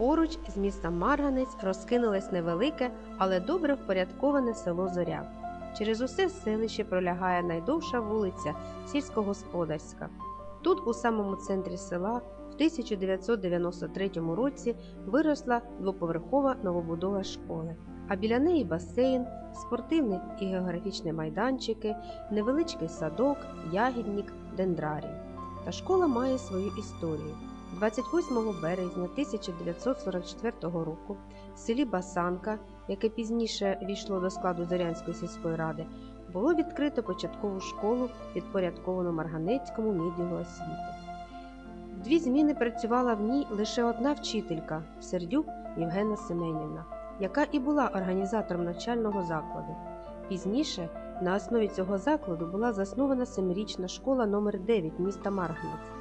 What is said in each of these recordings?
Поруч з містом Марганець розкинулось невелике, але добре впорядковане село Зоря. Через усе селище пролягає найдовша вулиця сільськогосподарська. Тут, у самому центрі села, в 1993 році виросла двоповерхова новобудова школи, а біля неї басейн, спортивний і географічні майданчики, невеличкий садок, ягідник, дендрарій. Та школа має свою історію. 28 березня 1944 року в селі Басанка, яке пізніше війшло до складу Зорянської сільської ради, було відкрито початкову школу, підпорядковану Марганецькому відділу освіти. Дві зміни працювала в ній лише одна вчителька Сердюк Євгена Семенівна, яка і була організатором навчального закладу. Пізніше на основі цього закладу була заснована семирічна школа номер 9 міста Марганець.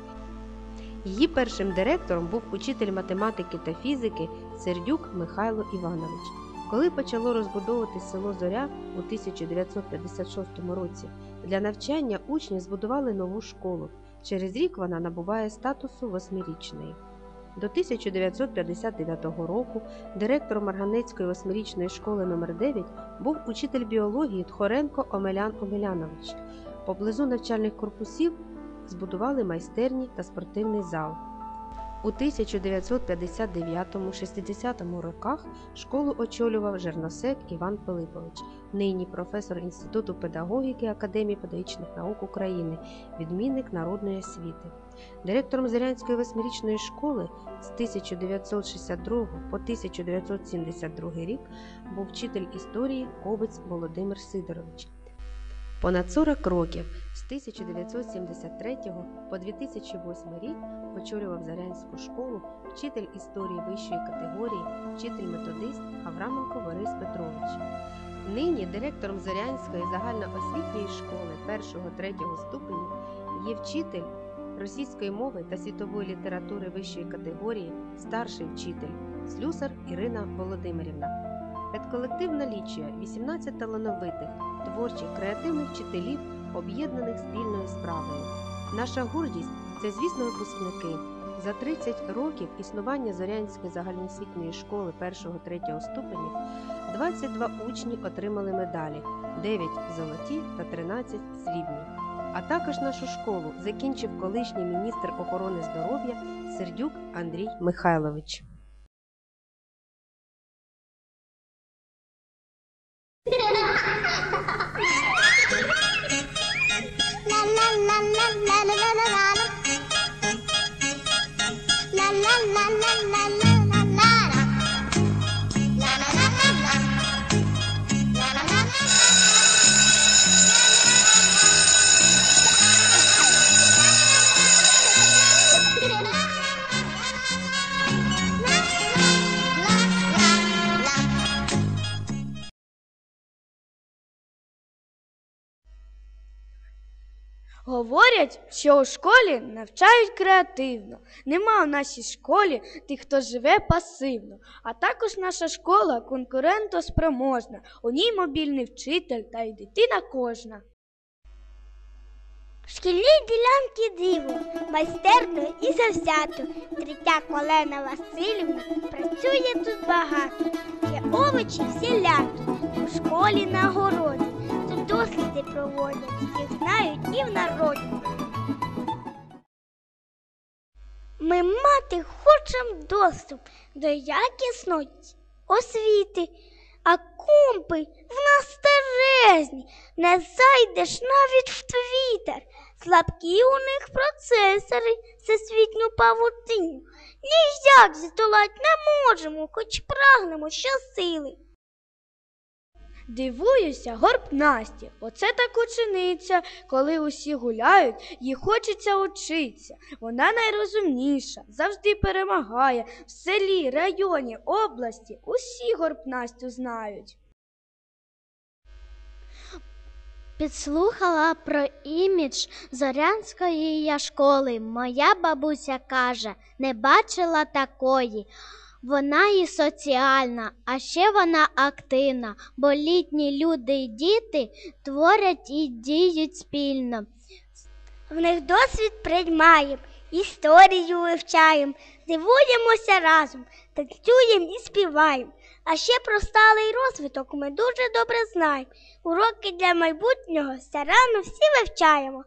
Її першим директором був учитель математики та фізики Сердюк Михайло Іванович. Коли почало розбудовувати село Зоря у 1956 році, для навчання учні збудували нову школу. Через рік вона набуває статусу восьмирічної. До 1959 року директором Марганецької восьмирічної школи номер 9 був учитель біології Тхоренко Омелян Омелянович. Поблизу навчальних корпусів збудували майстерні та спортивний зал. У 1959-60 роках школу очолював Жерносек Іван Пилипович, нині професор Інституту педагогіки Академії педагогічних наук України, відмінник народної освіти. Директором Зорянської восьмирічної школи з 1962 по 1972 рік був вчитель історії Кобець Володимир Сидорович. Понад 40 років з 1973 по 2008 рік очолював Зарянську школу вчитель історії вищої категорії, вчитель-методист Авраменко Борис Петрович. Нині директором Зарянської загальноосвітньої школи 1-3 ступенів є вчитель російської мови та світової літератури вищої категорії, старший вчитель Слюсар Ірина Володимирівна. Педколектив налічує 18 талановитих, творчих, креативних вчителів, об'єднаних спільною справою. Наша гордість це, звісно, випускники. За 30 років існування Зорянської загальноосвітньої школи 1-3 ступенів 22 учні отримали медалі, 9 золоті та 13 срібні. А також нашу школу закінчив колишній міністр охорони здоров'я Сердюк Андрій Михайлович. Говорять, що у школі навчають креативно. Нема у нашій школі тих, хто живе пасивно. А також наша школа конкурентоспроможна. У ній мобільний вчитель та й дитина кожна. Шкільні ділянки диво, майстерно і завзято. Третя Колена Васильівна працює тут багато. Є овочі всі лято, у школі на городі. Тут досліди проводять, їх знають і в. Ми мати хочемо доступ до якісної освіти, а компи в нас старезні, не зайдеш навіть в твіттер. Слабкі у них процесори, всесвітню павутину. Ніяк здолать не можемо, хоч прагнемо щосили. Дивуюся, горб Насті. Оце так учениця. Коли усі гуляють, їй хочеться учитися. Вона найрозумніша, завжди перемагає. В селі, районі, області усі горб Настю знають. Підслухала про імідж Зорянської я школи. Моя бабуся каже, не бачила такої. Вона і соціальна, а ще вона активна, бо літні люди й діти творять і діють спільно. В них досвід приймає, історію вивчаємо, дивуємося разом, танцюємо і співаємо. А ще про сталий розвиток ми дуже добре знаємо. Уроки для майбутнього старанно всі вивчаємо.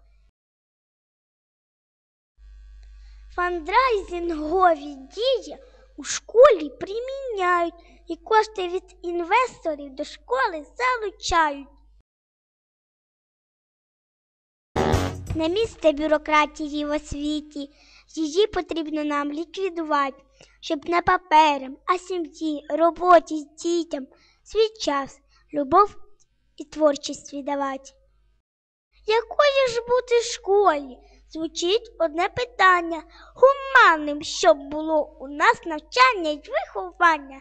Фандрайзингові дії у школі приміняють і кошти від інвесторів до школи залучають. Не місце бюрократії в освіті, її потрібно нам ліквідувати, щоб не паперам, а сім'ї, роботі, дітям свій час, любов і творчість віддавати. Якою ж бути школі? Звучить одне питання гуманним, щоб було у нас навчання й виховання.